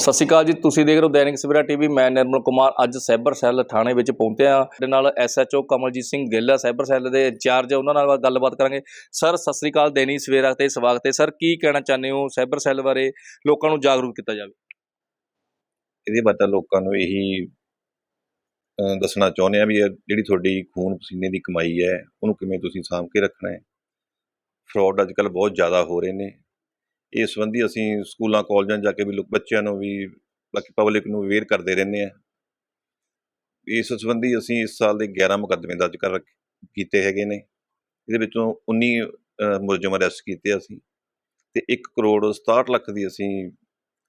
ਸਤਿ ਸ਼੍ਰੀ ਅਕਾਲ ਜੀ, ਤੁਸੀਂ ਦੇਖ ਰਹੇ ਹੋ ਦੈਨਿਕ ਸਵੇਰਾ ਟੀਵੀ, ਮੈਂ ਨਿਰਮਲ ਕੁਮਾਰ, ਅੱਜ ਸਾਈਬਰ ਸੈੱਲ ਥਾਣੇ ਵਿੱਚ ਪਹੁੰਚਿਆ ਆ ਸਾਡੇ ਨਾਲ ਐਸਐਚਓ ਕਮਲਜੀਤ ਸਿੰਘ ਗਿੱਲ ਆ ਸਾਈਬਰ ਸੈੱਲ ਦੇ ਇੰਚਾਰਜ ਉਹਨਾਂ ਨਾਲ ਗੱਲਬਾਤ ਕਰਾਂਗੇ। ਸਰ ਸਤਿ ਸ਼੍ਰੀ ਅਕਾਲ, ਦੈਨਿਕ ਸਵੇਰਾ ਤੇ ਸਵਾਗਤ ਹੈ। ਸਰ ਕੀ ਕਹਿਣਾ ਚਾਹੁੰਦੇ ਹੋ ਸਾਈਬਰ ਸੈੱਲ ਬਾਰੇ? ਲੋਕਾਂ ਨੂੰ ਜਾਗਰੂਕ ਕੀਤਾ ਜਾਵੇ। ਇਹਦੇ ਬਾਰੇ ਤਾਂ ਲੋਕਾਂ ਨੂੰ ਇਹੀ ਦੱਸਣਾ ਚਾਹੁੰਦੇ ਆ ਵੀ ਜਿਹੜੀ ਤੁਹਾਡੀ ਖੂਨ ਪਸੀਨੇ ਦੀ ਕਮਾਈ ਹੈ, ਉਹਨੂੰ ਕਿਵੇਂ ਤੁਸੀਂ ਸਾਂਭ ਕੇ ਰੱਖਣਾ ਹੈ? ਫਰਾਡ ਅੱਜ ਕੱਲ ਬਹੁਤ ਜ਼ਿਆਦਾ ਹੋ ਰਹੇ ਨੇ। ਇਸ ਸੰਬੰਧੀ ਅਸੀਂ ਸਕੂਲਾਂ ਕਾਲਜਾਂ ਜਾ ਕੇ ਵੀ ਲੋਕ ਬੱਚਿਆਂ ਨੂੰ ਵੀ ਬਾਕੀ ਪਬਲਿਕ ਨੂੰ ਅਵੇਅਰ ਕਰਦੇ ਰਹਿੰਦੇ ਆ ਇਸ ਸੰਬੰਧੀ ਅਸੀਂ ਇਸ ਸਾਲ ਦੇ 11 ਮੁਕੱਦਮੇ ਦਰਜ ਕਰ ਕੀਤੇ ਹੈਗੇ ਨੇ। ਇਹਦੇ ਵਿੱਚੋਂ 19 ਅਹ, ਮੁਲਜ਼ਮ ਅਰੈਸਟ ਕੀਤੇ ਅਸੀਂ ਤੇ 1 ਕਰੋੜ 67 ਲੱਖ ਦੀ ਅਸੀਂ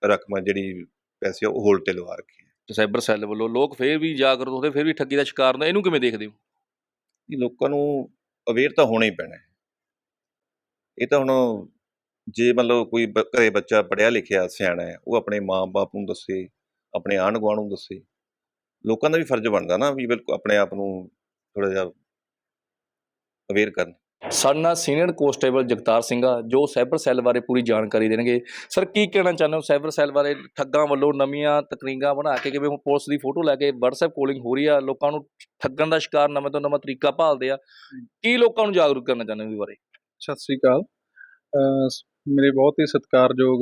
ਰਕਮ ਜਿਹੜੀ ਪੈਸੇ ਉਹ ਹੋਲਡ ਤੇ ਲਵਾ ਰੱਖੀ ਹੈ ਤੇ ਸਾਈਬਰ ਸੈੱਲ ਵੱਲੋਂ ਲੋਕ ਫੇਰ ਵੀ ਜਾਗਰੂਕ ਹੁੰਦੇ ਫਿਰ ਵੀ ਠੱਗੀ ਦਾ ਸ਼ਿਕਾਰ ਹੁੰਦੇ ਇਹਨੂੰ ਕਿਵੇਂ ਦੇਖਦੇ ਹੋ? ਇਹ ਲੋਕਾਂ ਨੂੰ ਅਵੇਅਰ ਤਾਂ ਹੋਣਾ ਹੀ ਪੈਣਾ ਇਹ ਤਾਂ ਹੁਣ ਜੇ ਮਤਲਬ ਕੋਈ ਬ- ਘਰੇ ਬੱਚਾ ਪੜਿਆ ਲਿਖਿਆ ਸਿਆਣਾ ਹੈ ਉਹ ਆਪਣੇ ਮਾਂ-ਬਾਪ ਨੂੰ ਦੱਸੇ ਆਪਣੇ ਆਂਢ ਗੁਆਂਢ ਨੂੰ ਦੱਸੇ ਲੋਕਾਂ ਦਾ ਵੀ ਫਰਜ਼ ਬਣਦਾ ਨਾ ਵੀ ਬਿਲਕੁਲ ਆਪਣੇ ਆਪ ਨੂੰ ਥੋੜਾ ਜਿਹਾ ਅਵੇਅਰ ਕਰਨ। ਸਾਡੇ ਨਾਲ ਸੀਨੀਅਰ ਕੋਂਸਟੇਬਲ ਜਗਤਾਰ ਸਿੰਘ ਆ ਜੋ ਸਾਈਬਰ ਸੈੱਲ ਬਾਰੇ ਪੂਰੀ ਜਾਣਕਾਰੀ ਦੇਣਗੇ। ਸਰ ਕੀ ਕਹਿਣਾ ਚਾਹੁੰਦੇ ਹੋ ਸਾਈਬਰ ਸੈੱਲ ਬਾਰੇ? ਠੱਗਾਂ ਵੱਲੋਂ ਨਵੀਆਂ ਤਕਨੀਕਾਂ ਬਣਾ ਕੇ ਕਿਵੇਂ ਹੁਣ ਪੁਲਿਸ ਦੀ ਫੋਟੋ ਲੈ ਕੇ WhatsApp ਕਾਲਿੰਗ ਹੋ ਰਹੀ ਆ? ਲੋਕਾਂ ਨੂੰ ਠੱਗਣ ਦਾ ਸ਼ਿਕਾਰ ਨਵੇਂ ਤੋਂ ਨਵਾਂ ਤਰੀਕਾ ਭਾਲਦੇ ਆ। ਕੀ ਲੋਕਾਂ ਨੂੰ ਜਾਗਰੂਕ ਕਰਨਾ ਚਾਹੁੰਦੇ ਹੋ ਇਹਦੇ ਬਾਰੇ? ਸਤਿ ਸ੍ਰੀ ਅਕਾਲ। ਅਹ ਸ- ਮੇਰੇ ਬਹੁਤ ਹੀ ਸਤਿਕਾਰਯੋਗ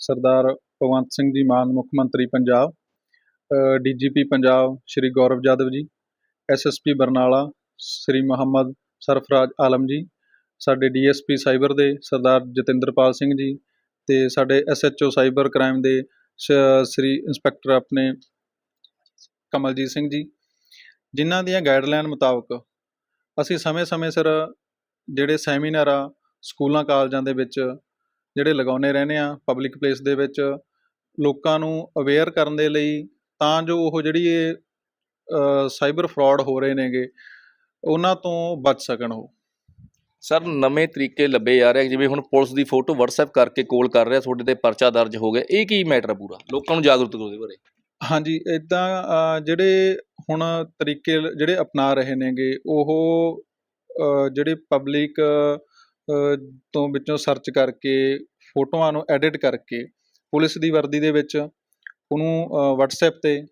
ਸਰਦਾਰ ਭਗਵੰਤ ਸਿੰਘ ਜੀ ਮਾਨ, ਮੁੱਖ ਮੰਤਰੀ ਪੰਜਾਬ ਡੀਜੀਪੀ ਪੰਜਾਬ ਸ਼੍ਰੀ ਗੌਰਵ ਜਾਦਵ ਜੀ ਐਸਐਸਪੀ ਬਰਨਾਲਾ ਸ਼੍ਰੀ ਮੁਹੰਮਦ ਸਰਫਰਾਜ਼ ਆਲਮ ਜੀ, ਸਾਡੇ ਡੀਐਸਪੀ ਸਾਈਬਰ ਦੇ ਸਰਦਾਰ ਜਤਿੰਦਰਪਾਲ ਸਿੰਘ ਜੀ ਤੇ ਸਾਡੇ ਐਸਐਚਓ ਸਾਈਬਰ ਕ੍ਰਾਈਮ ਦੇ ਸ਼੍ਰੀ ਇੰਸਪੈਕਟਰ ਆਪਣੇ ਕਮਲਜੀਤ ਸਿੰਘ ਜੀ, ਜਿਨ੍ਹਾਂ ਦੀਆਂ ਗਾਈਡਲਾਈਨ ਮੁਤਾਬਕ ਅਸੀਂ ਸਮੇਂ-ਸਮੇਂ ਸਿਰ ਜਿਹੜੇ ਸੈਮੀਨਾਰ ਆ ਸਕੂਲਾਂ ਕਾਲਜਾਂ ਦੇ ਵਿੱਚ ਜਿਹੜੇ ਲਗਾਉਣੇ ਰਹਿੰਦੇ ਆ ਪਬਲਿਕ ਪਲੇਸ ਦੇ ਵਿੱਚ ਲੋਕਾਂ ਨੂੰ ਅਵੇਅਰ ਕਰਨ ਦੇ ਲਈ ਤਾਂ ਜੋ ਉਹ ਜਿਹੜੀ ਇਹ ਸਾਈਬਰ ਫਰਾਡ ਹੋ ਰਹੇ ਨੇਗੇ ਉਹਨਾਂ ਤੋਂ ਬਚ ਸਕਣ ਉਹ। ਸਰ ਨਵੇਂ ਤਰੀਕੇ ਲੱਭੇ ਜਾ ਰਹੇ ਜਿਵੇਂ ਹੁਣ ਪੁਲਿਸ ਦੀ ਫੋਟੋ WhatsApp ਕਰਕੇ ਕੋਲ ਕਰ ਰਿਹਾ ਤੁਹਾਡੇ ਤੇ ਪਰਚਾ ਦਰਜ ਹੋ ਗਿਆ ਇਹ ਕੀ ਮੈਟਰ ਆ ਪੂਰਾ? ਲੋਕਾਂ ਨੂੰ ਜਾਗਰੂਕ ਕਰੋ ਇਹਦੇ ਬਾਰੇ। ਹਾਂਜੀ ਇਦਾਂ ਜਿਹੜੇ ਹੁਣ ਤਰੀਕੇ ਜਿਹੜੇ ਅਪਣਾ ਰਹੇ ਨੇਗੇ ਉਹ ਜਿਹੜੇ ਪਬਲਿਕ ਤੋਂ ਵਿੱਚੋਂ ਸਰਚ ਕਰਕੇ ਫੋਟੋਆਂ ਨੂੰ ਐਡਿਟ ਕਰਕੇ ਪੁਲਿਸ ਦੀ ਵਰਦੀ ਦੇ ਵਿੱਚ ਉਹਨੂੰ ਅ, WhatsApp ਤੇ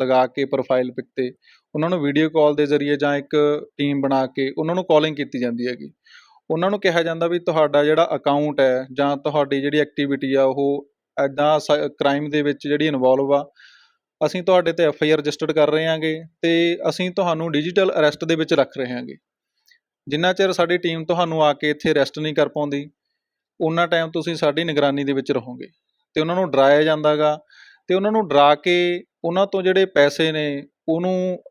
ਲਗਾ ਕੇ ਪ੍ਰੋਫਾਈਲ ਪਿਕ ਤੇ ਉਹਨਾਂ ਨੂੰ ਵੀਡੀਓ ਕਾਲ ਦੇ ਜ਼ਰੀਏ ਜਾਂ ਇੱਕ ਟੀਮ ਬਣਾ ਕੇ ਉਹਨਾਂ ਨੂੰ ਕਾਲਿੰਗ ਕੀਤੀ ਜਾਂਦੀ ਹੈਗੀ। ਉਹਨਾਂ ਨੂੰ ਕਿਹਾ ਜਾਂਦਾ ਵੀ ਤੁਹਾਡਾ ਜਿਹੜਾ ਅਕਾਊਂਟ ਹੈ ਜਾਂ ਤੁਹਾਡੀ ਜਿਹੜੀ ਐਕਟੀਵਿਟੀ ਆ ਉਹ ਐਦਾਂ ਕ੍ਰਾਈਮ ਦੇ ਵਿੱਚ ਜਿਹੜੀ ਇਨਵੋਲਵ ਆ ਅਸੀਂ ਤੁਹਾਡੇ ਤੇ ਐਫ ਆਈ ਆਰ ਰਜਿਸਟਰਡ ਕਰ ਰਹੇ ਹਾਂਗੇ ਤੇ ਅਸੀਂ ਤੁਹਾਨੂੰ ਡਿਜੀਟਲ ਅਰੈਸਟ ਦੇ ਵਿੱਚ ਰੱਖ ਰਹੇ ਹਾਂਗੇ। ਜਿੰਨਾ ਚਿਰ ਸਾਡੀ ਟੀਮ ਤੁਹਾਨੂੰ ਆ ਕੇ ਇੱਥੇ ਰੈਸਟ ਨਹੀਂ ਕਰ ਪਾਉਂਦੀ ਉਹਨਾਂ ਟਾਈਮ ਤੁਸੀਂ ਸਾਡੀ ਨਿਗਰਾਨੀ ਦੇ ਵਿੱਚ ਰਹੋਗੇ। ਤੇ ਉਹਨਾਂ ਨੂੰ ਡਰਾਇਆ ਜਾਂਦਾਗਾ ਤੇ ਉਹਨਾਂ ਨੂੰ ਡਰਾ ਕੇ ਉਹਨਾਂ ਤੋਂ ਜਿਹੜੇ ਪੈਸੇ ਨੇ, ਉਹਨੂੰ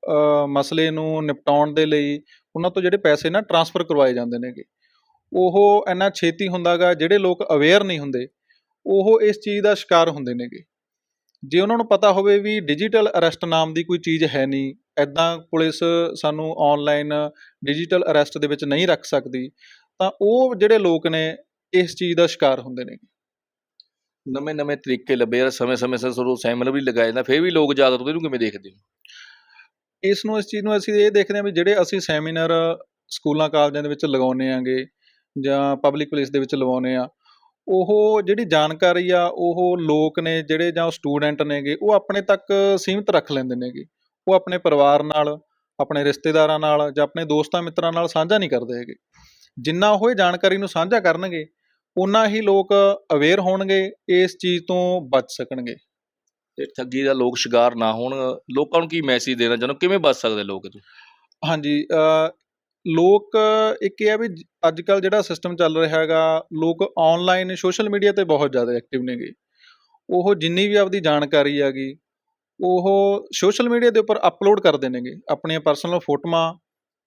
ਮਸਲੇ ਨੂੰ ਨਿਪਟਾਉਣ ਦੇ ਲਈ ਉਹਨਾਂ ਤੋਂ ਜਿਹੜੇ ਪੈਸੇ ਨਾ ਟਰਾਂਸਫਰ ਕਰਵਾਏ ਜਾਂਦੇ ਨੇਗੇ। ਉਹ ਇੰਨਾ ਛੇਤੀ ਹੁੰਦਾਗਾ, ਜਿਹੜੇ ਲੋਕ ਅਵੇਅਰ ਨਹੀਂ ਹੁੰਦੇ, ਉਹ ਇਸ ਚੀਜ਼ ਦਾ ਸ਼ਿਕਾਰ ਹੁੰਦੇ ਨੇਗੇ। ਜੇ ਉਹਨਾਂ ਨੂੰ ਪਤਾ ਹੋਵੇ ਵੀ ਡਿਜੀਟਲ ਅਰੈਸਟ ਨਾਮ ਦੀ ਕੋਈ ਚੀਜ਼ ਹੈ ਨਹੀਂ ਐਦਾਂ ਪੁਲਿਸ ਸਾਨੂੰ ਆਨਲਾਈਨ ਡਿਜੀਟਲ ਅਰੈਸਟ ਦੇ ਵਿੱਚ ਨਹੀਂ ਰੱਖ ਸਕਦੀ ਤਾਂ ਉਹ ਜਿਹੜੇ ਲੋਕ ਨੇ ਇਸ ਚੀਜ਼ ਦਾ ਸ਼ਿਕਾਰ ਹੁੰਦੇ ਨੇ। ਨਵੇਂ ਨਵੇਂ ਤਰੀਕੇ ਲੱਭੇ ਯਾਰ ਸਮੇਂ ਸਮੇਂ ਸਿਰ ਤੁਹਾਨੂੰ ਸੈਮੀਨਾਰ ਵੀ ਲਗਾਏ ਜਾਂਦਾ ਫਿਰ ਵੀ ਲੋਕ ਜ਼ਿਆਦਾ ਉਹਨੂੰ ਕਿਵੇਂ ਦੇਖਦੇ ਇਸ ਨੂੰ ਇਸ ਚੀਜ਼ ਨੂੰ ਅਸੀਂ ਇਹ ਦੇਖਦੇ ਹਾਂ ਵੀ ਜਿਹੜੇ ਅਸੀਂ ਸੈਮੀਨਾਰ ਸਕੂਲਾਂ ਕਾਲਜਾਂ ਦੇ ਵਿੱਚ ਲਗਾਉਂਦੇ ਆਂਗੇ ਜਾਂ ਪਬਲਿਕ ਪਲੇਸ ਦੇ ਵਿੱਚ ਲਵਾਉਂਦੇ ਆ ਉਹ ਜਿਹੜੀ ਜਾਣਕਾਰੀ ਆ ਉਹ ਲੋਕ ਨੇ ਜਿਹੜੇ ਜਾਂ ਸਟੂਡੈਂਟ ਨੇਗੇ ਉਹ ਆਪਣੇ ਤੱਕ ਸੀਮਿਤ ਰੱਖ ਲੈਂਦੇ ਨੇਗੇ। ਉਹ ਆਪਣੇ ਪਰਿਵਾਰ ਨਾਲ ਆਪਣੇ ਰਿਸ਼ਤੇਦਾਰਾਂ ਨਾਲ ਜਾਂ ਆਪਣੇ ਦੋਸਤਾਂ ਮਿੱਤਰਾਂ ਨਾਲ ਸਾਂਝਾ ਨਹੀਂ ਕਰਦੇ ਹੈਗੇ। ਜਿੰਨਾ ਉਹ ਇਹ ਜਾਣਕਾਰੀ ਨੂੰ ਸਾਂਝਾ ਕਰਨਗੇ ਉਨਾ ਹੀ ਲੋਕ ਅਵੇਅਰ ਹੋਣਗੇ ਇਸ ਚੀਜ਼ ਤੋਂ ਬਚ ਸਕਣਗੇ। ਤੇ ਠੱਗੀ ਦਾ ਲੋਕ ਸ਼ਿਕਾਰ ਨਾ ਹੋਣ ਲੋਕਾਂ ਨੂੰ ਕੀ ਮੈਸੇਜ ਦੇਣਾ ਚਾਹੁੰਦੇ? ਕਿਵੇਂ ਬਚ ਸਕਦੇ ਲੋਕ ਇਹ ਤੋਂ ਹਾਂਜੀ ਲੋਕ ਇੱਕ ਇਹ ਆ ਵੀ ਅੱਜ ਕੱਲ ਜਿਹੜਾ ਸਿਸਟਮ ਚੱਲ ਰਿਹਾ ਹੈਗਾ ਲੋਕ ਆਨਲਾਈਨ ਸੋਸ਼ਲ ਮੀਡੀਆ ਤੇ ਬਹੁਤ ਜ਼ਿਆਦਾ ਐਕਟਿਵ ਨੇਗੇ। ਉਹ ਜਿੰਨੀ ਵੀ ਆਪਦੀ ਜਾਣਕਾਰੀ ਹੈਗੀ ਉਹ ਸੋਸ਼ਲ ਮੀਡੀਆ ਦੇ ਉੱਪਰ ਅਪਲੋਡ ਕਰਦੇ ਨੇਗੇ। ਆਪਣੀਆਂ ਪਰਸਨਲ ਫੋਟੋਆਂ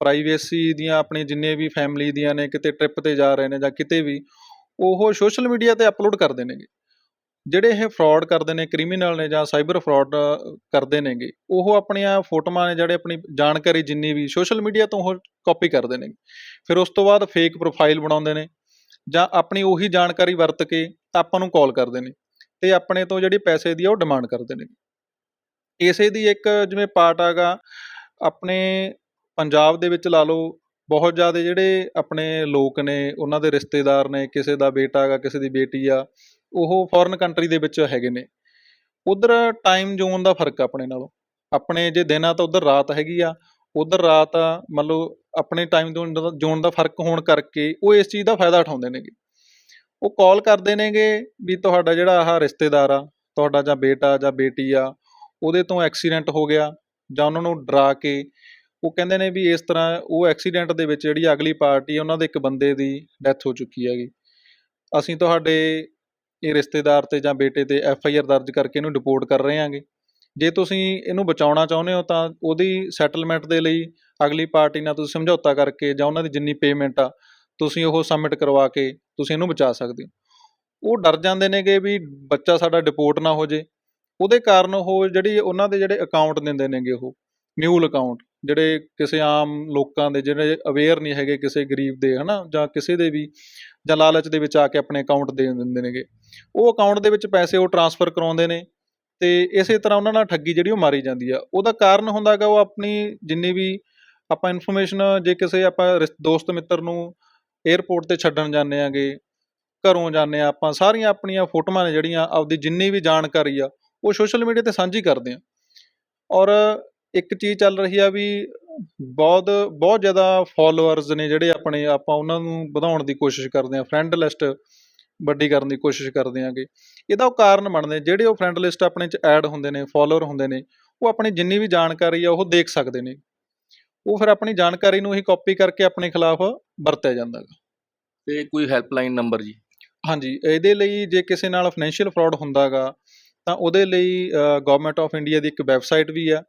ਪ੍ਰਾਈਵੇਸੀ ਦੀਆਂ ਆਪਣੇ ਜਿੰਨੇ ਵੀ ਫੈਮਿਲੀ ਦੀਆਂ ਨੇ, ਕਿਤੇ ਟ੍ਰਿਪ ਤੇ ਜਾ ਰਹੇ ਨੇ ਜਾਂ ਕਿਤੇ ਵੀ, ਉਹ ਸੋਸ਼ਲ ਮੀਡੀਆ ਤੇ ਅਪਲੋਡ ਕਰਦੇ ਨੇਗੇ। ਜਿਹੜੇ ਇਹ ਫਰਾਡ ਕਰਦੇ ਨੇ ਕ੍ਰਿਮੀਨਲ ਨੇ ਜਾਂ ਸਾਈਬਰ ਫਰਾਡ ਕਰਦੇ ਨੇਗੇ, ਉਹ ਆਪਣੀਆਂ ਫੋਟੋਆਂ ਨੇ ਜਿਹੜੇ ਆਪਣੀ ਜਾਣਕਾਰੀ ਜਿੰਨੀ ਵੀ ਸੋਸ਼ਲ ਮੀਡੀਆ ਤੋਂ ਉਹ ਕਾਪੀ ਕਰਦੇ ਨੇ ਫਿਰ ਉਸ ਤੋਂ ਬਾਅਦ ਫੇਕ ਪ੍ਰੋਫਾਈਲ ਬਣਾਉਂਦੇ ਨੇ ਜਾਂ ਆਪਣੀ ਉਹੀ ਜਾਣਕਾਰੀ ਵਰਤ ਕੇ ਆਪਾਂ ਨੂੰ ਕਾਲ ਕਰਦੇ ਨੇ ਤੇ ਆਪਣੇ ਤੋਂ ਜਿਹੜੀ ਪੈਸੇ ਦੀ ਆ ਉਹ ਡਿਮਾਂਡ ਕਰਦੇ ਨੇ ਇਸੇ ਦੀ ਇੱਕ ਜਿਵੇਂ ਪਾਰਟ ਹੈਗਾ ਆਪਣੇ ਪੰਜਾਬ ਦੇ ਵਿੱਚ ਲਾ ਲਓ, ਬਹੁਤ ਜ਼ਿਆਦਾ ਜਿਹੜੇ ਆਪਣੇ ਲੋਕ ਨੇ, ਉਹਨਾਂ ਦੇ ਰਿਸ਼ਤੇਦਾਰ ਨੇ, ਕਿਸੇ ਦਾ ਬੇਟਾ ਹੈਗਾ ਕਿਸੇ ਦੀ ਬੇਟੀ ਆ, ਉਹ ਫੋਰਨ ਕੰਟਰੀ ਦੇ ਵਿੱਚ ਹੈਗੇ ਨੇ। ਉਧਰ ਟਾਈਮ ਜ਼ੋਨ ਦਾ ਫ਼ਰਕ ਆ ਆਪਣੇ ਨਾਲੋਂ। ਆਪਣੇ ਜੇ ਦਿਨ ਆ ਤਾਂ ਉਧਰ ਰਾਤ ਹੈਗੀ ਆ, ਉਧਰ ਰਾਤ ਆ ਮੰਨ ਆਪਣੇ ਟਾਈਮ ਜ਼ੋਨ ਦਾ ਫ਼ਰਕ ਹੋਣ ਕਰਕੇ ਉਹ ਇਸ ਚੀਜ਼ ਦਾ ਫਾਇਦਾ ਉਠਾਉਂਦੇ ਨੇਗੇ। ਉਹ ਕਾਲ ਕਰਦੇ ਨੇਗੇ ਵੀ ਤੁਹਾਡਾ ਜਿਹੜਾ ਆਹ ਰਿਸ਼ਤੇਦਾਰ ਆ, ਤੁਹਾਡਾ ਜਾਂ ਬੇਟਾ ਜਾਂ ਬੇਟੀ ਆ ਉਹਦੇ ਤੋਂ ਐਕਸੀਡੈਂਟ ਹੋ ਗਿਆ ਜਾਂ ਉਹਨਾਂ ਨੂੰ ਡਰਾ ਕੇ, ਉਹ ਕਹਿੰਦੇ ਨੇ ਵੀ ਇਸ ਤਰ੍ਹਾਂ ਉਹ ਐਕਸੀਡੈਂਟ ਦੇ ਵਿੱਚ ਜਿਹੜੀ ਅਗਲੀ ਪਾਰਟੀ ਉਹਨਾਂ ਦੇ ਇੱਕ ਬੰਦੇ ਦੀ ਡੈਥ ਹੋ ਚੁੱਕੀ ਹੈਗੀ। ਅਸੀਂ ਤੁਹਾਡੇ ਇਹ ਰਿਸ਼ਤੇਦਾਰ ਤੇ ਜਾਂ ਬੇਟੇ ਤੇ ਐਫ ਆਈ ਆਰ ਦਰਜ ਕਰਕੇ ਇਹਨੂੰ ਰਿਪੋਰਟ ਕਰ ਰਹੇ ਹਾਂਗੇ। ਜੇ ਤੁਸੀਂ ਇਹਨੂੰ ਬਚਾਉਣਾ ਚਾਹੁੰਦੇ ਹੋ ਤਾਂ ਉਹਦੀ ਸੈਟਲਮੈਂਟ ਦੇ ਲਈ ਅਗਲੀ ਪਾਰਟੀ ਨਾਲ ਤੁਸੀਂ ਸਮਝੌਤਾ ਕਰਕੇ ਜਾਂ ਉਹਨਾਂ ਦੀ ਜਿੰਨੀ ਪੇਮੈਂਟ ਆ, ਤੁਸੀਂ ਉਹ ਸਬਮਿਟ ਕਰਵਾ ਕੇ ਤੁਸੀਂ ਇਹਨੂੰ ਬਚਾ ਸਕਦੇ ਹੋ। ਉਹ ਡਰ ਜਾਂਦੇ ਨੇਗੇ ਵੀ ਬੱਚਾ ਸਾਡਾ ਡਿਪੋਰਟ ਨਾ ਹੋ ਜੇ। ਉਹਦੇ ਕਾਰਨ ਉਹ ਜਿਹੜੀ ਉਹਨਾਂ ਦੇ ਜਿਹੜੇ ਅਕਾਊਂਟ ਦਿੰਦੇ ਨੇਗੇ ਉਹ ਮਿਊਲ ਅਕਾਊਂਟ ਜਿਹੜੇ ਕਿਸੇ ਆਮ ਲੋਕਾਂ ਦੇ ਜਿਹੜੇ ਅਵੇਅਰ ਨਹੀਂ ਹੈਗੇ ਕਿਸੇ ਗਰੀਬ ਦੇ, ਹਨਾ, ਜਾਂ ਕਿਸੇ ਦੇ ਵੀ, ਜਾਂ ਲਾਲਚ ਦੇ ਵਿੱਚ ਆ ਕੇ ਆਪਣੇ ਅਕਾਊਂਟ ਦੇ ਦਿੰਦੇ ਨੇਗੇ। ਉਹ ਅਕਾਊਂਟ ਦੇ ਵਿੱਚ ਪੈਸੇ ਉਹ ਟਰਾਂਸਫਰ ਕਰਾਉਂਦੇ ਨੇ ਤੇ ਇਸੇ ਤਰ੍ਹਾਂ ਉਹਨਾਂ ਨਾਲ ਠੱਗੀ ਜਿਹੜੀ ਉਹ ਮਾਰੀ ਜਾਂਦੀ ਆ। ਉਹਦਾ ਕਾਰਨ ਹੁੰਦਾ ਹੈਗਾ ਉਹ ਆਪਣੀ ਜਿੰਨੀ ਵੀ ਆਪਾਂ ਇਨਫੋਰਮੇਸ਼ਨ ਜੇ ਕਿਸੇ ਆਪਾਂ ਰਿਸ- ਦੋਸਤ ਮਿੱਤਰ ਨੂੰ 에ਅਰਪੋਰਟ ਤੇ ਛੱਡਣ ਜਾਂਦੇ ਆਂਗੇ ਘਰੋਂ ਜਾਂਦੇ ਆ ਆਪਾਂ, ਸਾਰੀਆਂ ਆਪਣੀਆਂ ਫੋਟੋਆਂ ਨੇ ਜਿਹੜੀਆਂ ਆਪਦੀ ਜਿੰਨੀ ਵੀ ਜਾਣਕਾਰੀ ਆ ਉਹ ਸੋਸ਼ਲ ਮੀਡੀਆ ਤੇ ਸਾਂਝੀ ਕਰਦੇ ਆ। ਔਰ ਇੱਕ ਚੀਜ਼ ਚੱਲ ਰਹੀ ਆ ਵੀ ਬਹੁਤ ਬਹੁਤ ਜ਼ਿਆਦਾ ਫਾਲੋਅਰਸ ਨੇ ਜਿਹੜੇ ਆਪਣੇ ਆਪਾਂ ਉਹਨਾਂ ਨੂੰ ਵਧਾਉਣ ਦੀ ਕੋਸ਼ਿਸ਼ ਕਰਦੇ ਆ ਫਰੈਂਡ ਲਿਸਟ ਵੱਡੀ ਕਰਨ ਦੀ ਕੋਸ਼ਿਸ਼ ਕਰਦੇ ਆਂਗੇ। ਇਹਦਾ ਉਹ ਕਾਰਨ ਬਣਦੇ ਜਿਹੜੇ ਉਹ ਫਰੈਂਡ ਲਿਸਟ ਆਪਣੇ ਚ ਐਡ ਹੁੰਦੇ ਨੇ ਫਾਲੋਅਰ ਹੁੰਦੇ ਨੇ ਉਹ ਆਪਣੀ ਜਿੰਨੀ ਵੀ ਜਾਣਕਾਰੀ ਆ ਉਹ ਦੇਖ ਸਕਦੇ ਨੇ। ਉਹ ਫਿਰ ਆਪਣੀ ਜਾਣਕਾਰੀ ਨੂੰ ਹੀ ਕਾਪੀ ਕਰਕੇ ਆਪਣੇ ਖਿਲਾਫ ਵਰਤਿਆ ਜਾਂਦਾ ਗਾ। ਤੇ ਕੋਈ ਹੈਲਪਲਾਈਨ ਨੰਬਰ ਜੀ? ਹਾਂਜੀ ਇਹਦੇ ਲਈ ਜੇ ਕਿਸੇ ਨਾਲ ਫਾਈਨੈਂਸ਼ੀਅਲ ਫਰਾਡ ਹੁੰਦਾਗਾ ਤਾਂ ਉਹਦੇ ਲਈ ਗਵਰਨਮੈਂਟ ਆਫ ਇੰਡੀਆ ਦੀ ਇੱਕ ਵੈਬਸਾਈਟ ਵੀ ਆ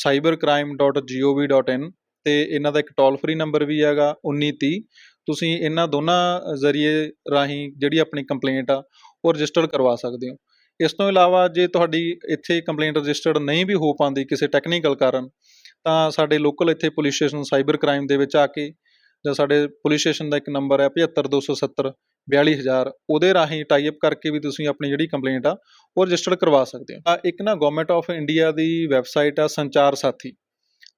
cybercrime.gov.in ਤੇ ਇਹਨਾਂ ਦਾ ਇੱਕ ਟੋਲ ਫ੍ਰੀ ਨੰਬਰ ਵੀ ਹੈਗਾ 1930 ਤੁਸੀਂ ਇਹਨਾਂ ਦੋਨਾਂ ਜ਼ਰੀਏ ਰਾਹੀਂ ਜਿਹੜੀ ਆਪਣੀ ਕੰਪਲੇਂਟ ਆ, ਉਹ ਰਜਿਸਟਰ ਕਰਵਾ ਸਕਦੇ ਹੋ। ਇਸ ਤੋਂ ਇਲਾਵਾ ਜੇ ਤੁਹਾਡੀ ਇੱਥੇ ਕੰਪਲੇਂਟ ਰਜਿਸਟਰਡ ਨਹੀਂ ਵੀ ਹੋ ਪਾਉਂਦੀ ਕਿਸੇ ਟੈਕਨੀਕਲ ਕਾਰਨ, ਤਾਂ ਸਾਡੇ ਲੋਕਲ ਇੱਥੇ ਪੁਲਿਸ ਸਟੇਸ਼ਨ ਸਾਈਬਰ ਕ੍ਰਾਈਮ ਦੇ ਵਿੱਚ ਆ ਕੇ ਜਾਂ ਸਾਡੇ ਪੁਲਿਸ ਸਟੇਸ਼ਨ ਦਾ ਇੱਕ ਨੰਬਰ ਹੈ 75270 42000 ਉਹਦੇ ਰਾਹੀਂ ਟਾਈ ਅਪ ਕਰਕੇ ਵੀ ਤੁਸੀਂ ਆਪਣੀ ਜਿਹੜੀ ਕੰਪਲੇਂਟ ਆ, ਉਹ ਰਜਿਸਟਰ ਕਰਵਾ ਸਕਦੇ ਹੋ। ਤਾਂ ਇੱਕ ਨਾ ਗਵਰਨਮੈਂਟ ਆਫ ਇੰਡੀਆ ਦੀ ਵੈਬਸਾਈਟ ਆ, ਸੰਚਾਰ ਸਾਥੀ।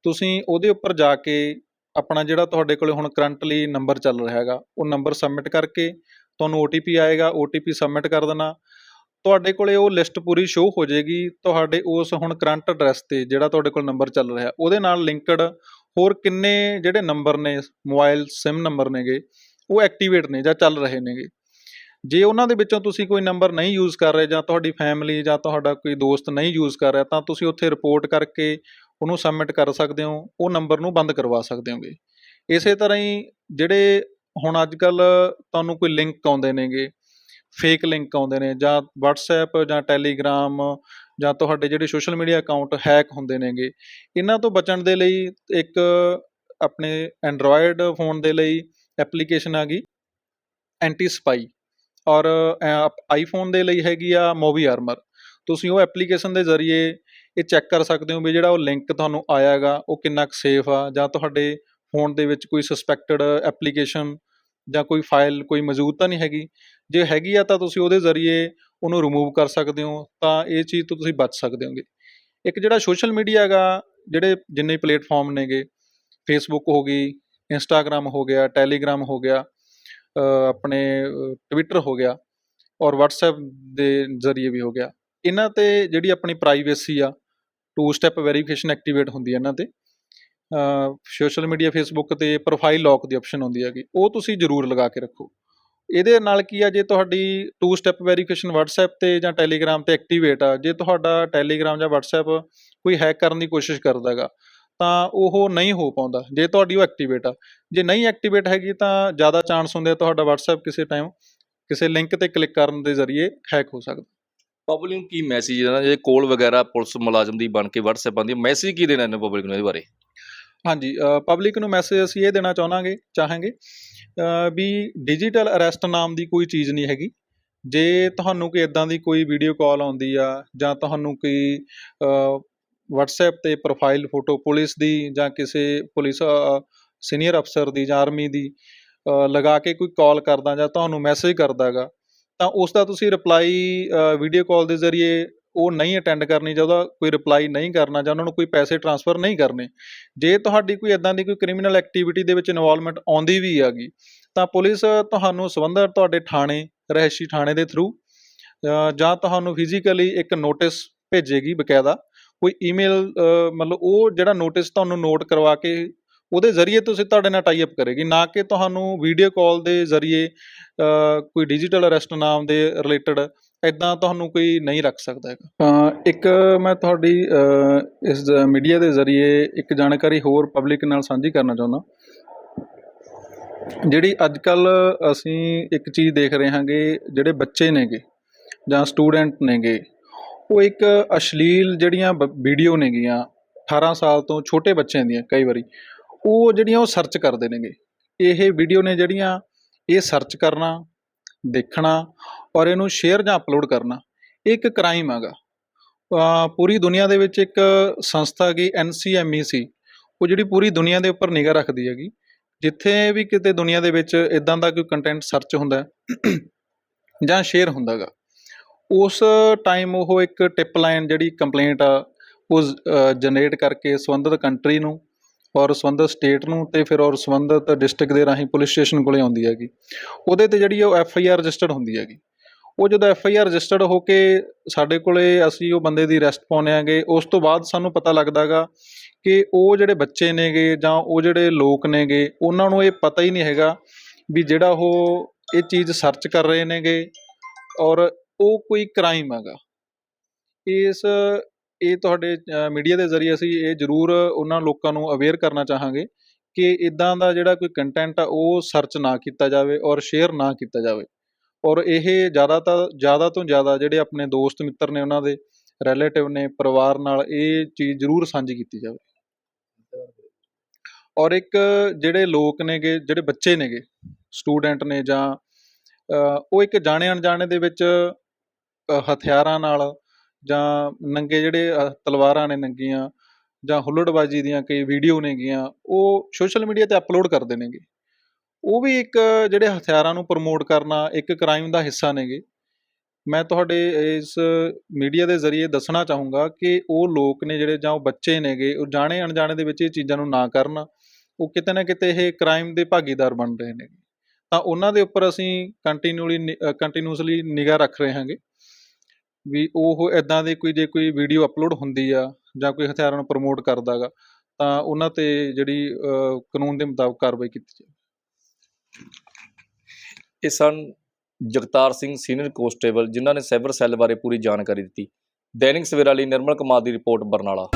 ਤੁਸੀਂ ਉਹਦੇ ਉੱਪਰ ਜਾ ਕੇ ਆਪਣਾ ਜਿਹੜਾ ਤੁਹਾਡੇ ਕੋਲੇ ਹੁਣ ਕਰੰਟਲੀ ਨੰਬਰ ਚੱਲ ਰਿਹਾ ਹੈਗਾ, ਉਹ ਨੰਬਰ ਸਬਮਿਟ ਕਰਕੇ ਤੁਹਾਨੂੰ OTP ਆਏਗਾ OTP ਸਬਮਿਟ ਕਰ ਦੇਣਾ। ਤੁਹਾਡੇ ਕੋਲੇ ਉਹ ਲਿਸਟ ਪੂਰੀ ਸ਼ੋ ਹੋ ਜਾਏਗੀ, ਤੁਹਾਡੇ ਉਸ ਹੁਣ ਕਰੰਟ ਐਡਰੈਸ ਤੇ ਜਿਹੜਾ ਤੁਹਾਡੇ ਕੋਲ ਨੰਬਰ ਚੱਲ ਰਿਹਾ, ਉਹਦੇ ਨਾਲ ਲਿੰਕਡ ਹੋਰ ਕਿੰਨੇ ਜਿਹੜੇ ਨੰਬਰ ਨੇ ਮੋਬਾਈਲ ਸਿਮ ਨੰਬਰ ਨੇਗੇ ਉਹ ਐਕਟੀਵੇਟ ਨੇ ਜਾਂ ਚੱਲ ਰਹੇ ਨੇਗੇ। ਜੇ ਉਹਨਾਂ ਦੇ ਵਿੱਚੋਂ ਤੁਸੀਂ ਕੋਈ ਨੰਬਰ ਨਹੀਂ ਯੂਜ਼ ਕਰ ਰਹੇ ਜਾਂ ਤੁਹਾਡੀ ਫੈਮਿਲੀ ਜਾਂ ਤੁਹਾਡਾ ਕੋਈ ਦੋਸਤ ਨਹੀਂ ਯੂਜ਼ ਕਰ ਰਿਹਾ, ਤਾਂ ਤੁਸੀਂ ਉੱਥੇ ਰਿਪੋਰਟ ਕਰਕੇ ਉਹਨੂੰ ਸਬਮਿਟ ਕਰ ਸਕਦੇ ਹੋ, ਉਹ ਨੰਬਰ ਨੂੰ ਬੰਦ ਕਰਵਾ ਸਕਦੇ ਹੋਗੇ। ਇਸੇ ਤਰ੍ਹਾਂ ਹੀ ਜਿਹੜੇ ਹੁਣ ਅੱਜ ਕੱਲ ਤੁਹਾਨੂੰ ਕੋਈ ਲਿੰਕ ਆਉਂਦੇ ਨੇਗੇ ਫੇਕ ਲਿੰਕ ਆਉਂਦੇ ਨੇ ਜਾਂ WhatsApp ਜਾਂ Telegram ਜਾਂ ਤੁਹਾਡੇ ਜਿਹੜੇ ਸੋਸ਼ਲ ਮੀਡੀਆ ਅਕਾਊਂਟ ਹੈਕ ਹੁੰਦੇ ਨੇਗੇ, ਇਹਨਾਂ ਤੋਂ ਬਚਣ ਦੇ ਲਈ ਇੱਕ ਆਪਣੇ ਐਂਡਰੋਇਡ ਫੋਨ ਦੇ ਲਈ ਐਪਲੀਕੇਸ਼ਨ ਆ ਗਈ ਐਂਟੀ ਸਪਾਈ ਔਰ ਆਈਫੋਨ ਦੇ ਲਈ ਹੈਗੀ ਆ ਮੂਵੀ ਆਰਮਰ ਤੁਸੀਂ ਉਹ ਐਪਲੀਕੇਸ਼ਨ ਦੇ ਜ਼ਰੀਏ ਇਹ ਚੈੱਕ ਕਰ ਸਕਦੇ ਹੋ ਵੀ ਜਿਹੜਾ ਉਹ ਲਿੰਕ ਤੁਹਾਨੂੰ ਆਇਆਗਾ ਉਹ ਕਿੰਨਾ ਕੁ ਸੇਫ ਆ ਜਾਂ ਤੁਹਾਡੇ ਫੋਨ ਦੇ ਵਿੱਚ ਕੋਈ ਸਸਪੈਕਟਡ ਐਪਲੀਕੇਸ਼ਨ ਜਾਂ ਕੋਈ ਫਾਈਲ ਕੋਈ ਮੌਜੂਦ ਤਾਂ ਨਹੀਂ ਹੈਗੀ। ਜੇ ਹੈਗੀ ਆ ਤਾਂ ਤੁਸੀਂ ਉਹਦੇ ਜ਼ਰੀਏ ਉਹਨੂੰ ਰਿਮੂਵ ਕਰ ਸਕਦੇ ਹੋ, ਤਾਂ ਇਹ ਚੀਜ਼ ਤੋਂ ਤੁਸੀਂ ਬਚ ਸਕਦੇ ਹੋਗੇ। ਇੱਕ ਜਿਹੜਾ ਸੋਸ਼ਲ ਮੀਡੀਆ ਹੈਗਾ, ਜਿਹੜੇ ਜਿੰਨੇ ਪਲੇਟਫਾਰਮ ਨੇਗੇ ਫੇਸਬੁੱਕ ਹੋ ਗਈ ਇੰਸਟਾਗ੍ਰam ਹੋ ਗਿਆ ਟੈਲੀਗ੍ਰਾਮ ਹੋ ਗਿਆ ਆਪਣੇ ਟਵਿੱਟਰ ਹੋ ਗਿਆ ਔਰ WhatsApp ਦੇ ਜ਼ਰੀਏ ਵੀ ਹੋ ਗਿਆ। ਇਹਨਾਂ ਤੇ ਜਿਹੜੀ ਆਪਣੀ ਪ੍ਰਾਈਵੇਸੀ ਆ ਟੂ ਸਟੈਪ ਵੈਰੀਫਿਕੇਸ਼ਨ ਐਕਟੀਵੇਟ ਹੁੰਦੀ ਹੈ ਇਹਨਾਂ ਤੇ। ਸੋਸ਼ਲ ਮੀਡੀਆ ਫੇਸਬੁੱਕ ਤੇ ਪ੍ਰੋਫਾਈਲ ਲੌਕ ਦੀ ਆਪਸ਼ਨ ਹੁੰਦੀ ਹੈਗੀ, ਉਹ ਤੁਸੀਂ ਜ਼ਰੂਰ ਲਗਾ ਕੇ ਰੱਖੋ। ਇਹਦੇ ਨਾਲ ਕੀ ਆ, ਜੇ ਤੁਹਾਡੀ ਟੂ ਸਟੈਪ ਵੈਰੀਫਿਕੇਸ਼ਨ WhatsApp ਤੇ ਜਾਂ Telegram ਤੇ ਐਕਟੀਵੇਟ ਆ, ਜੇ ਤੁਹਾਡਾ Telegram ਜਾਂ WhatsApp ਕੋਈ ਹੈਕ ਕਰਨ ਦੀ ਕੋਸ਼ਿਸ਼ ਕਰਦਾ ਹੈਗਾ ਤਾਂ ਉਹ ਨਹੀਂ ਹੋ ਪਾਉਂਦਾ ਜੇ ਤੁਹਾਡੀ ਉਹ ਐਕਟੀਵੇਟ ਆ। ਜੇ ਨਹੀਂ ਐਕਟੀਵੇਟ ਹੈਗੀ ਤਾਂ ਜ਼ਿਆਦਾ ਚਾਂਸ ਹੁੰਦੇ ਆ ਤੁਹਾਡਾ WhatsApp ਕਿਸੇ ਟਾਈਮ ਕਿਸੇ ਲਿੰਕ ਤੇ ਕਲਿੱਕ ਕਰਨ ਦੇ ਜ਼ਰੀਏ ਹੈਕ ਹੋ ਸਕਦਾ। ਪਬਲਿਕ ਨੂੰ ਕੀ ਮੈਸੇਜ ਦੇਣਾ? ਜੇ ਕੋਲ ਵਗੈਰਾ ਪੁਲਿਸ ਮੁਲਾਜ਼ਮ ਦੀ ਬਣ ਕੇ WhatsApp ਆਉਂਦੀ ਹੈ ਮੈਸੇਜ ਕੀ ਦੇਣਾ ਇਹਨੂੰ ਪਬਲਿਕ ਨੂੰ ਇਹਦੇ ਬਾਰੇ? ਹਾਂਜੀ ਪਬਲਿਕ ਨੂੰ ਮੈਸੇਜ ਅਸੀਂ ਇਹ ਦੇਣਾ ਚਾਹਾਂਗੇ ਚਾਹਾਂਗੇ ਵੀ ਡਿਜੀਟਲ ਅਰੈਸਟ ਨਾਮ ਦੀ ਕੋਈ ਚੀਜ਼ ਨਹੀਂ ਹੈਗੀ। ਜੇ ਤੁਹਾਨੂੰ ਕੋਈ ਇਦਾਂ ਦੀ ਕੋਈ ਵੀਡੀਓ ਕਾਲ ਆਉਂਦੀ ਆ ਜਾਂ ਤੁਹਾਨੂੰ ਕੋਈ WhatsApp ਤੇ ਪ੍ਰੋਫਾਈਲ ਫੋਟੋ ਪੁਲਿਸ ਦੀ ਜਾਂ ਕਿਸੇ ਪੁਲਿਸ ਸੀਨੀਅਰ ਅਫਸਰ ਦੀ ਜਾਂ ਆਰਮੀ ਦੀ ਲਗਾ ਕੇ ਕੋਈ ਕਾਲ ਕਰਦਾ ਜਾਂ ਤੁਹਾਨੂੰ ਮੈਸੇਜ ਕਰਦਾਗਾ ਤਾਂ ਉਸ ਦਾ ਤੁਸੀਂ ਰਿਪਲਾਈ ਵੀਡੀਓ ਕਾਲ ਦੇ ਜ਼ਰੀਏ ਉਹ ਨਹੀਂ ਅਟੈਂਡ ਕਰਨੀ ਜਾਂ ਉਹਦਾ ਕੋਈ ਰਿਪਲਾਈ ਨਹੀਂ ਕਰਨਾ ਜਾਂ ਉਹਨਾਂ ਨੂੰ ਕੋਈ ਪੈਸੇ ਟ੍ਰਾਂਸਫਰ ਨਹੀਂ ਕਰਨੇ, ਜੇ ਤੁਹਾਡੀ ਕੋਈ ਇਦਾਂ ਦੀ ਕੋਈ ਕ੍ਰਿਮੀਨਲ ਐਕਟੀਵਿਟੀ ਦੇ ਵਿੱਚ ਇਨਵੋਲਵਮੈਂਟ ਆਉਂਦੀ ਵੀ ਹੈਗੀ, ਤਾਂ ਪੁਲਿਸ ਤੁਹਾਨੂੰ ਸੰਬੰਧਿਤ ਤੁਹਾਡੇ ਥਾਣੇ, ਰਹਿਸ਼ੀ ਥਾਣੇ ਦੇ ਥਰੂ ਜਾਂ ਤੁਹਾਨੂੰ ਫਿਜ਼ੀਕਲੀ ਇੱਕ ਨੋਟਿਸ ਭੇਜੇਗੀ ਬਕਾਇਦਾ ਕੋਈ ਈਮੇਲ ਮਤਲਬ ਉਹ ਜਿਹੜਾ ਨੋਟਿਸ ਤੁਹਾਨੂੰ ਨੋਟ ਕਰਵਾ ਕੇ ਉਹਦੇ ਜ਼ਰੀਏ ਤੁਸੀਂ ਤੁਹਾਡੇ ਨਾਲ ਟਾਈ ਅਪ ਕਰੇਗੀ, ਨਾ ਕਿ ਤੁਹਾਨੂੰ ਵੀਡੀਓ ਕਾਲ ਦੇ ਜ਼ਰੀਏ ਕੋਈ ਡਿਜੀਟਲ ਅਰੈਸਟ ਨਾਮ ਦੇ ਰਿਲੇਟਡ ਇਦਾਂ ਤੁਹਾਨੂੰ ਕੋਈ ਨਹੀਂ ਰੱਖ ਸਕਦਾ ਹੈਗਾ। ਇੱਕ ਮੈਂ ਤੁਹਾਡੀ ਇਸ ਮੀਡੀਆ ਦੇ ਜ਼ਰੀਏ ਇੱਕ ਜਾਣਕਾਰੀ ਹੋਰ ਪਬਲਿਕ ਨਾਲ ਸਾਂਝੀ ਕਰਨਾ ਚਾਹੁੰਦਾ। ਜਿਹੜੀ ਅੱਜ ਕੱਲ ਅਸੀਂ ਇੱਕ ਚੀਜ਼ ਦੇਖ ਰਹੇ ਹਾਂਗੇ, ਜਿਹੜੇ ਬੱਚੇ ਨੇਗੇ ਜਾਂ ਸਟੂਡੈਂਟ ਨੇਗੇ ਉਹ ਇੱਕ ਅਸ਼ਲੀਲ ਜਿਹੜੀਆਂ ਵੀਡੀਓ ਨੇਗੀਆਂ 18 ਸਾਲ ਤੋਂ ਛੋਟੇ ਬੱਚਿਆਂ ਦੀਆਂ ਕਈ ਵਾਰੀ, ਉਹ ਜਿਹੜੀਆਂ ਉਹ ਸਰਚ ਕਰਦੇ ਨੇਗੇ। ਇਹ ਵੀਡੀਓ ਨੇ ਜਿਹੜੀਆਂ, ਇਹ ਸਰਚ ਕਰਨਾ, ਦੇਖਣਾ ਔਰ ਇਹਨੂੰ ਸ਼ੇਅਰ ਜਾਂ ਅਪਲੋਡ ਕਰਨਾ, ਇਹ ਇੱਕ ਕ੍ਰਾਈਮ ਹੈਗਾ। ਪੂਰੀ ਦੁਨੀਆ ਦੇ ਵਿੱਚ ਇੱਕ ਸੰਸਥਾ ਹੈਗੀ ਐਨਸੀਐਮਈਸੀ ਉਹ ਜਿਹੜੀ ਪੂਰੀ ਦੁਨੀਆ ਦੇ ਉੱਪਰ ਨਿਗਾਹ ਰੱਖਦੀ ਹੈਗੀ। ਜਿੱਥੇ ਵੀ ਕਿਤੇ ਦੁਨੀਆ ਦੇ ਵਿੱਚ ਇਦਾਂ ਦਾ ਕੋਈ ਕੰਟੈਂਟ ਸਰਚ ਹੁੰਦਾ ਜਾਂ ਸ਼ੇਅਰ ਹੁੰਦਾਗਾ ਉਸ ਟਾਈਮ ਉਹ ਇੱਕ ਟਿਪ ਲਾਈਨ ਜਿਹੜੀ ਕੰਪਲੇਂਟ ਆ, ਉਹ ਜਨਰੇਟ ਕਰਕੇ ਸੰਬੰਧਿਤ ਕੰਟਰੀ ਨੂੰ ਔਰ ਸੰਬੰਧਿਤ ਸਟੇਟ ਨੂੰ ਤੇ ਫਿਰ ਔਰ ਸੰਬੰਧਿਤ ਡਿਸਟ੍ਰਿਕਟ ਦੇ ਰਾਹੀਂ ਪੁਲਿਸ ਸਟੇਸ਼ਨ ਕੋਲੇ ਆਉਂਦੀ ਹੈਗੀ। ਉਹਦੇ ਤੇ ਜਿਹੜੀ ਉਹ ਐਫ ਆਈ ਆਰ ਰਜਿਸਟਰਡ ਹੁੰਦੀ ਹੈਗੀ। ਉਹ ਜਦੋਂ ਐਫ ਆਈ ਆਰ ਰਜਿਸਟਰਡ ਹੋ ਕੇ ਸਾਡੇ ਕੋਲੇ ਅਸੀਂ ਉਹ ਬੰਦੇ ਦੀ ਅਰੈਸਟ ਪਾਉਂਦੇ ਆਂਗੇ ਉਸ ਤੋਂ ਬਾਅਦ ਸਾਨੂੰ ਪਤਾ ਲੱਗਦਾਗਾ ਕਿ ਉਹ ਜਿਹੜੇ ਬੱਚੇ ਨੇਗੇ ਜਾਂ ਉਹ ਜਿਹੜੇ ਲੋਕ ਨੇਗੇ, ਉਹਨਾਂ ਨੂੰ ਇਹ ਪਤਾ ਹੀ ਨਹੀਂ ਹੈਗਾ ਵੀ ਜਿਹੜਾ ਉਹ ਇਹ ਚੀਜ਼ ਸਰਚ ਕਰ ਰਹੇ ਨੇਗੇ ਔਰ ਉਹ ਕੋਈ ਕ੍ਰਾਈਮ ਹੈਗਾ। ਇਸ, ਇਹ ਤੁਹਾਡੇ ਮੀਡੀਆ ਦੇ ਜ਼ਰੀਏ ਅਸੀਂ ਇਹ ਜ਼ਰੂਰ ਉਹਨਾਂ ਲੋਕਾਂ ਨੂੰ ਅਵੇਅਰ ਕਰਨਾ ਚਾਹਾਂਗੇ ਕਿ ਇਦਾਂ ਦਾ ਜਿਹੜਾ ਕੋਈ ਕੰਟੈਂਟ ਆ, ਉਹ ਸਰਚ ਨਾ ਕੀਤਾ ਜਾਵੇ ਔਰ ਸ਼ੇਅਰ ਨਾ ਕੀਤਾ ਜਾਵੇ। ਔਰ ਇਹ ਜ਼ਿਆਦਾ ਤਾਂ ਜ਼ਿਆਦਾ ਤੋਂ ਜ਼ਿਆਦਾ ਜਿਹੜੇ ਆਪਣੇ ਦੋਸਤ ਮਿੱਤਰ ਨੇ ਉਹਨਾਂ ਦੇ ਰਿਲੇਟਿਵ ਨੇ, ਪਰਿਵਾਰ ਨਾਲ ਇਹ ਚੀਜ਼ ਜ਼ਰੂਰ ਸਾਂਝੀ ਕੀਤੀ ਜਾਵੇ। ਔਰ ਇੱਕ ਜਿਹੜੇ ਲੋਕ ਨੇਗੇ, ਜਿਹੜੇ ਬੱਚੇ ਨੇਗੇ ਸਟੂਡੈਂਟ ਨੇ ਜਾਂ ਉਹ ਇੱਕ ਜਾਣੇ ਅਣਜਾਣੇ ਦੇ ਵਿੱਚ ਹਥਿਆਰਾਂ ਨਾਲ ਜਾਂ ਨੰਗੇ ਜਿਹੜੇ ਤਲਵਾਰਾਂ ਨੇ ਨੰਗੀਆਂ ਜਾਂ ਹੁੱਲੜਬਾਜੀ ਦੀਆਂ ਕਈ ਵੀਡੀਓ ਨੇਗੀਆਂ, ਉਹ ਸੋਸ਼ਲ ਮੀਡੀਆ ਤੇ ਅਪਲੋਡ ਕਰਦੇ ਨੇਗੇ। ਉਹ ਵੀ ਇੱਕ ਜਿਹੜੇ ਹਥਿਆਰਾਂ ਨੂੰ ਪ੍ਰਮੋਟ ਕਰਨਾ ਇੱਕ ਕ੍ਰਾਈਮ ਦਾ ਹਿੱਸਾ ਨੇਗੇ। ਮੈਂ ਤੁਹਾਡੇ ਇਸ ਮੀਡੀਆ ਦੇ ਜ਼ਰੀਏ ਦੱਸਣਾ ਚਾਹੂੰਗਾ ਕਿ ਉਹ ਲੋਕ ਨੇ ਜਿਹੜੇ ਜਾਂ ਉਹ ਬੱਚੇ ਨੇਗੇ, ਉਹ ਜਾਣੇ ਅਣਜਾਣੇ ਦੇ ਵਿੱਚ ਇਹ ਚੀਜ਼ਾਂ ਨੂੰ ਨਾ ਕਰਨ, ਉਹ ਕਿਤੇ ਨਾ ਕਿਤੇ ਇਹ ਕ੍ਰਾਈਮ ਦੇ ਭਾਗੀਦਾਰ ਬਣ ਰਹੇ ਨੇ ਤਾਂ ਉਹਨਾਂ ਦੇ ਉੱਪਰ ਅਸੀਂ ਕੰਟੀਨਿਊਲੀ ਕੰਟੀਨਿਊਸਲੀ ਨਿਗਾਹ ਰੱਖ ਰਹੇ ਹਾਂਗੇ। ਵੀ ਉਹ ਇਦਾਂ ਦੇ ਕੋਈ, ਜੇ ਕੋਈ ਵੀਡੀਓ ਅਪਲੋਡ ਹੁੰਦੀ ਆ ਜਾਂ ਕੋਈ ਹਥਿਆਰਾਂ ਨੂੰ ਪ੍ਰਮੋਟ ਕਰਦਾਗਾ ਤਾਂ ਉਹਨਾਂ ਤੇ ਜਿਹੜੀ ਕਾਨੂੰਨ ਦੇ ਮੁਤਾਬਕ ਕਾਰਵਾਈ ਕੀਤੀ ਜਾਵੇ। ਇਹ ਸਨ ਜਗਤਾਰ ਸਿੰਘ ਸੀਨੀਅਰ ਕਨਸਟੇਬਲ ਜਿਨ੍ਹਾਂ ਨੇ ਸਾਈਬਰ ਸੈੱਲ ਬਾਰੇ ਪੂਰੀ ਜਾਣਕਾਰੀ ਦਿੱਤੀ। ਦੈਨਿਕ ਸਵੇਰਾ ਲਈ ਨਿਰਮਲ ਕੁਮਾਰ ਦੀ ਰਿਪੋਰਟ ਬਰਨਾਲਾ।